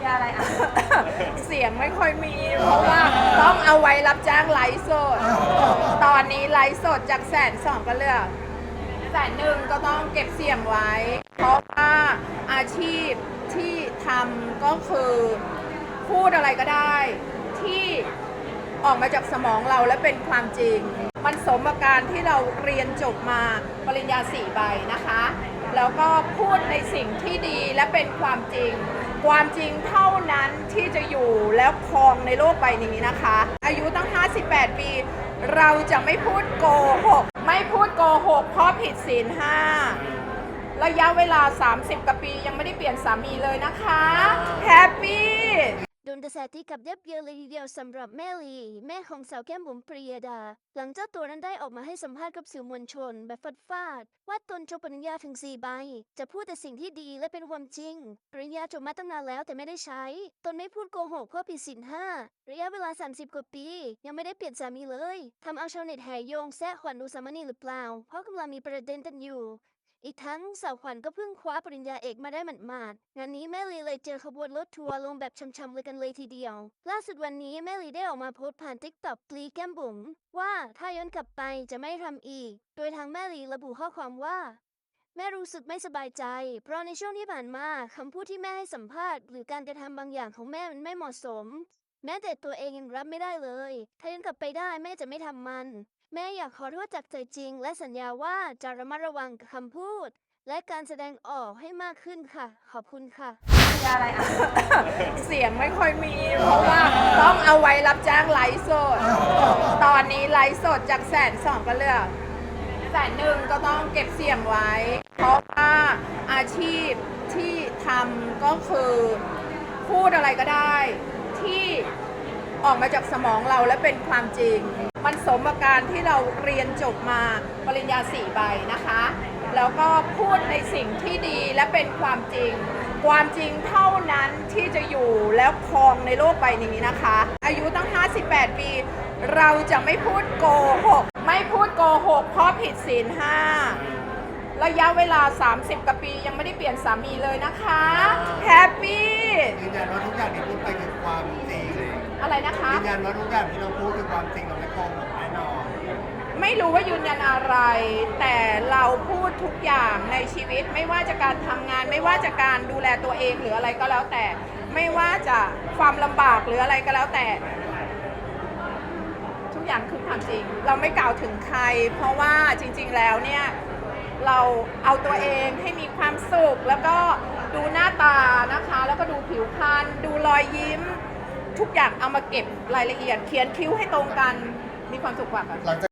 มีอะไรอะเสียงไม่ค่อยมี เพราะว่าต้องเอาไว้รับจ้างไลฟ์สด ตอนนี้ไลฟ์สดจากแสนสองก็เหลือกแสนหนึ่งก็ต้องเก็บเสียงไว้ เพราะว่าอาชีพที่ทำก็คือพูดอะไรก็ได้ ที่ออกมาจากสมองเราและเป็นความจริง มันสมกับการที่เราเรียนจบมาปริญญาสี่ใบนะคะ แล้วก็พูดในสิ่งที่ดีและเป็นความจริง ความจริงเท่านั้นที่จะอยู่แล้วครองในโลกใบนี้นะคะ อายุตั้ง 58 ปี เราจะไม่พูดโกหก ไม่พูดโกหกเพราะผิดศีลห้าระยะเวลา 30กว่าปียังไม่ได้เปลี่ยนสามีเลยนะคะ แฮปปี้ ระแสตีกับยับเยินเลยทีเดียวสำหรับแม่ลีแม่ของสาวแก้มบุ๋มปรียดา หลังเจ้าตัวนั้นได้ออกมาให้สัมภาษณ์กับสื่อมวลชน แบบฟาดฟาดว่าตนจบปริญญาถึงสี่ใบ จะพูดแต่สิ่งที่ดีและเป็นความจริง ปริญญาจบมาตั้งนานแล้วแต่ไม่ได้ใช้ ตนไม่พูดโกหกเพื่อผิดศีลห้าระยะเวลา 30 กว่าปี ยังไม่ได้เปลี่ยนสามีเลยทำเอาชาวเน็ตแห่โยงแซะขวัญอุสามณีหรือเปล่า เพราะกำลังมีประเด็นกันอยู่ อีกทั้งสาวขวัญก็เพิ่งคว้าปริญญาเอกมาได้หมาดๆงานนี้แม่ลีเลยเจอขบวนรถทัวร์ลงแบบช้ำๆเลยกันเลยทีเดียว ล่าสุดวันนี้แม่ลีได้ออกมาโพสต์ผ่านทิกตอกปลีแก้มบุ๋มว่าถ้าย้อนกลับไปจะไม่ทำอีก โดยทางแม่ลีระบุข้อความว่าแม่รู้สึกไม่สบายใจ เพราะในช่วงที่ผ่านมาคำพูดที่แม่ให้สัมภาษณ์ หรือการกระทำบางอย่างของแม่มันไม่เหมาะสม แม้แต่ตัวเองยังรับไม่ได้เลย ถ้าย้อนกลับไปได้แม่จะไม่ทำมัน แม่อยากขอโทษจากใจจริง และสัญญาว่าจะระมัดระวังคำพูด และการแสดงออกให้มากขึ้นค่ะ ขอบคุณค่ะ อะไรอะ เสียงไม่ค่อยมี เพราะว่าต้องเอาไว้รับจ้างไลฟ์สด ตอนนี้ไลฟ์สดจากแสนสองก็เหลือกแสนหนึ่งก็ต้องเก็บเสียงไว้ เพราะว่าอาชีพที่ทำก็คือพูดอะไรก็ได้ ที่ออกมาจากสมองเราและเป็นความจริง มันสมกับการที่เราเรียนจบมาปริญญาสี่ใบนะคะ แล้วก็พูดในสิ่งที่ดีและเป็นความจริง ความจริงเท่านั้นที่จะอยู่แล้วครองในโลกใบนี้นะคะ อายุตั้ง 58 ปี เราจะไม่พูดโกหกไม่พูดโกหกเพราะผิดศีลห้าระยะเวลา 30 กว่าปียังไม่ได้เปลี่ยนสามีเลยนะคะแฮปปี้ยืนยันว่าทุกอย่างที่พูดไปคือความจริงอะไรนะคะยืน ยันว่าทุกอย่างที่เราพูดคือความจริงเราไม่โกหกแน่นอนไม่รู้ว่ายืนยันอะไร แต่เราพูดทุกอย่างในชีวิตไม่ว่าจะการทำงาน ไม่ว่าจะการดูแลตัวเองหรืออะไรก็แล้วแต่ ไม่ว่าจะความลำบากหรืออะไรก็แล้วแต่ ทุกอย่างคือความจริง เราไม่กล่าวถึงใคร เพราะว่าจริง ๆแล้วเนี่ย เราเอาตัวเองให้มีความสุข แล้วก็ดูหน้าตานะคะ แล้วก็ดูผิวพรรณดูรอยยิ้ม ทุกอย่างเอามาเก็บรายละเอียด เขียนคิ้วให้ตรงกันมีความสุขกว่าค่ะ หลังจาก